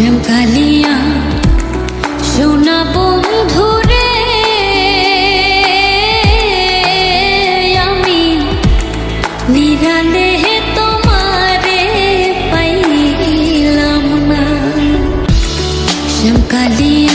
আজম বন্ধুরে আমি তোমারে পাইলাম কালিয়া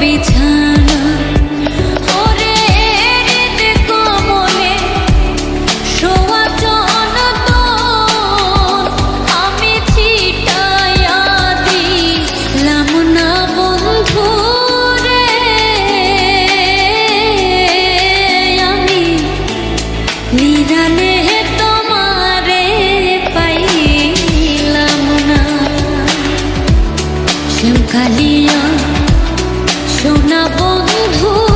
be সোনা বন্ধু।